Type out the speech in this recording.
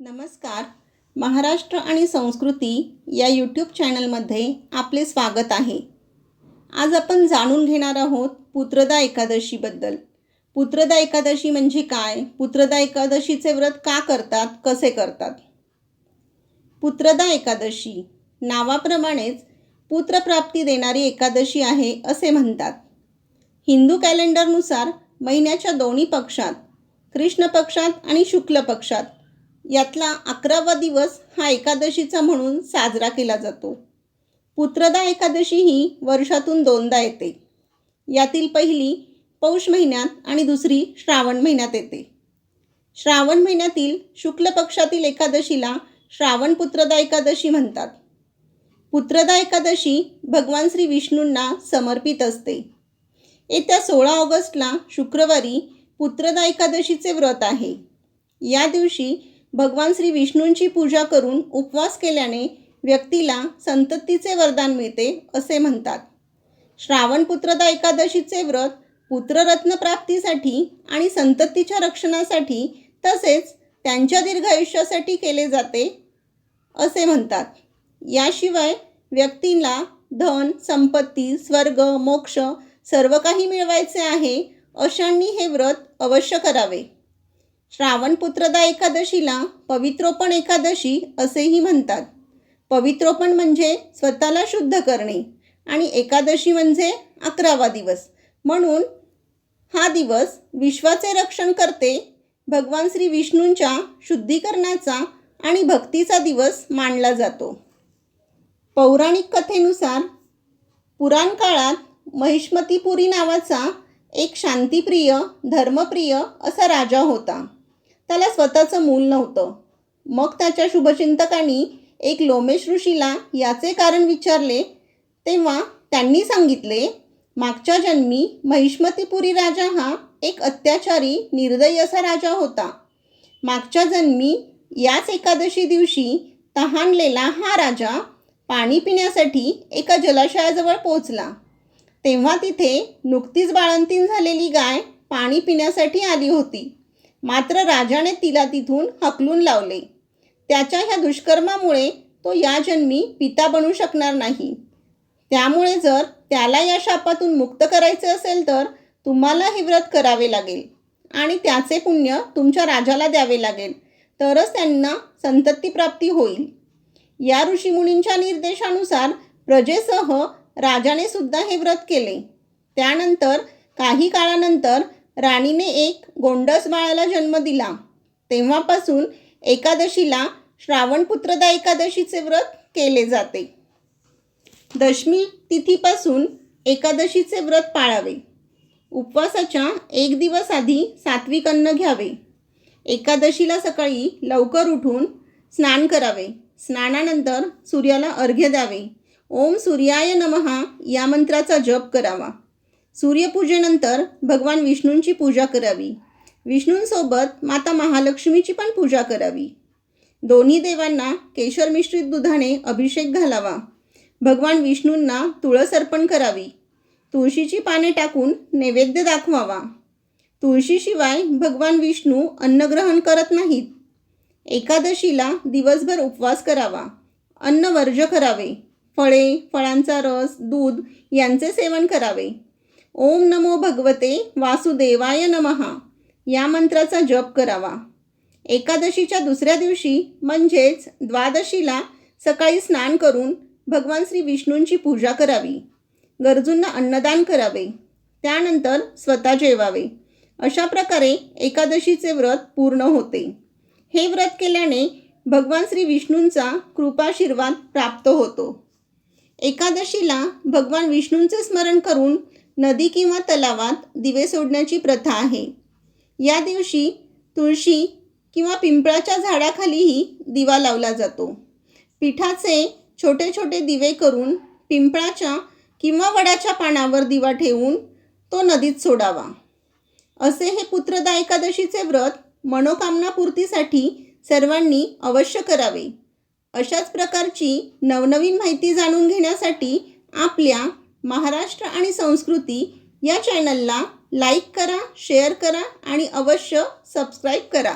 नमस्कार. महाराष्ट्र आणि संस्कृती या यूट्यूब चॅनलमध्ये आपले स्वागत आहे. आज आपण जाणून घेणार आहोत पुत्रदा एकादशीबद्दल. पुत्रदा एकादशी म्हणजे काय? पुत्रदा एकादशीचे व्रत का करतात? कसे करतात? पुत्रदा एकादशी नावाप्रमाणेच पुत्रप्राप्ती देणारी एकादशी आहे असे म्हणतात. हिंदू कॅलेंडरनुसार महिन्याच्या दोन्ही पक्षात कृष्ण पक्षात आणि शुक्ल पक्षात यातला अकरावा दिवस हा एकादशीचा म्हणून साजरा केला जातो. पुत्रदा एकादशी ही वर्षातून दोनदा येते. यातील पहिली पौष महिन्यात आणि दुसरी श्रावण महिन्यात येते. श्रावण महिन्यातील शुक्ल पक्षातील एकादशीला श्रावण पुत्रदा एकादशी म्हणतात. पुत्रदा एकादशी भगवान श्री विष्णूंना समर्पित असते. येत्या सोळा ऑगस्टला शुक्रवारी पुत्रदा एकादशीचे व्रत आहे. या दिवशी भगवान श्री विष्णूंची पूजा करून उपवास केल्याने व्यक्तीला संततीचे वरदान मिळते असे म्हणतात. श्रावणपुत्रदा एकादशीचे व्रत पुत्ररत्न प्राप्तीसाठी आणि संततीच्या रक्षणासाठी तसेच त्यांच्या दीर्घ आयुष्यासाठी केले जाते असे म्हणतात. याशिवाय व्यक्तीला धन संपत्ती स्वर्ग मोक्ष सर्व काही मिळवायचे आहे अशांनी हे व्रत अवश्य करावे. श्रावणपुत्रदा एकादशीला पवित्रोपण एकादशी असेही म्हणतात. पवित्रोपण म्हणजे स्वतःला शुद्ध करणे आणि एकादशी म्हणजे अकरावा दिवस. म्हणून हा दिवस विश्वाचे रक्षण करते भगवान श्री विष्णूंच्या शुद्धीकरणाचा आणि भक्तीचा दिवस मानला जातो. पौराणिक कथेनुसार पुराण काळात महिष्मतीपुरी नावाचा एक शांतिप्रिय धर्मप्रिय असा राजा होता. त्याला स्वतःचं मूल नव्हतं. मग त्याच्या शुभचिंतकांनी एक लोमेश ऋषीला याचे कारण विचारले. तेव्हा त्यांनी सांगितले मागच्या जन्मी महिष्मतीपुरी राजा हा एक अत्याचारी निर्दयी असा राजा होता. मागच्या जन्मी याच एकादशी दिवशी तहानलेला हा राजा पाणी पिण्यासाठी एका जलाशयाजवळ पोचला तेव्हा तिथे नुकतीच बाळंतीन झालेली गाय पाणी पिण्यासाठी आली होती. मात्र राजाने तिला तिथून हकलून लावले. त्याच्या ह्या दुष्कर्मामुळे तो या जन्मी पिता बनू शकणार नाही. त्यामुळे जर त्याला या शापातून मुक्त करायचे असेल तर तुम्हाला हे व्रत करावे लागेल आणि त्याचे पुण्य तुमच्या राजाला द्यावे लागेल. तरच त्यांना संततीप्राप्ती होईल. या ऋषीमुनींच्या निर्देशानुसार प्रजेसह राजाने सुद्धा हे व्रत केले. त्यानंतर काही काळानंतर राणीने एक गोंडस बाळाला जन्म दिला. तेव्हापासून एकादशीला श्रावण पुत्रदा एकादशीचे व्रत केले जाते. दशमी तिथीपासून एकादशीचे व्रत पाळावे. उपवासाच्या एक दिवस आधी सात्विक अन्न घ्यावे. एकादशीला सकाळी लवकर उठून स्नान करावे. स्नानानंतर सूर्याला अर्घ्य द्यावे. ओम सूर्याय नमहा या मंत्राचा जप करावा. सूर्यपूजेनंतर भगवान विष्णूंची पूजा करावी. विष्णूंसोबत माता महालक्ष्मीची पण पूजा करावी. दोन्ही देवांना केशर मिश्रित दुधाने अभिषेक घालावा. भगवान विष्णूंना तुळस अर्पण करावी. तुळशीची पाने टाकून नैवेद्य दाखवावा. तुळशीशिवाय भगवान विष्णू अन्नग्रहण करत नाहीत. एकादशीला दिवसभर उपवास करावा. अन्न वर्ज करावे. फळे फळांचा रस दूध यांचे सेवन करावे. ओम नमो भगवते वासुदेवाय नमहा या मंत्राचा जप करावा. एकादशीच्या दुसऱ्या दिवशी म्हणजेच द्वादशीला सकाळी स्नान करून भगवान श्री विष्णूंची पूजा करावी. गरजूंना अन्नदान करावे. त्यानंतर स्वतः जेवावे. अशा प्रकारे एकादशीचे व्रत पूर्ण होते. हे व्रत केल्याने भगवान श्री विष्णूंचा कृपाशीर्वाद प्राप्त होतो. एकादशीला भगवान विष्णूंचे स्मरण करून नदी किंवा तलावात दिवे सोडण्याची प्रथा आहे. या दिवशी तुळशी किंवा पिंपळाच्या झाडाखालीही दिवा लावला जातो. पिठाचे छोटे छोटे दिवे करून पिंपळाच्या किंवा वडाच्या पानावर दिवा ठेवून तो नदीत सोडावा. असे हे पुत्रदा एकादशीचे व्रत मनोकामनापूर्तीसाठी सर्वांनी अवश्य करावे. अशाच प्रकारची नवनवीन माहिती जाणून घेण्यासाठी आपल्या महाराष्ट्र आणि संस्कृती या चॅनलला लाईक करा शेअर करा आणि अवश्य सबस्क्राईब करा.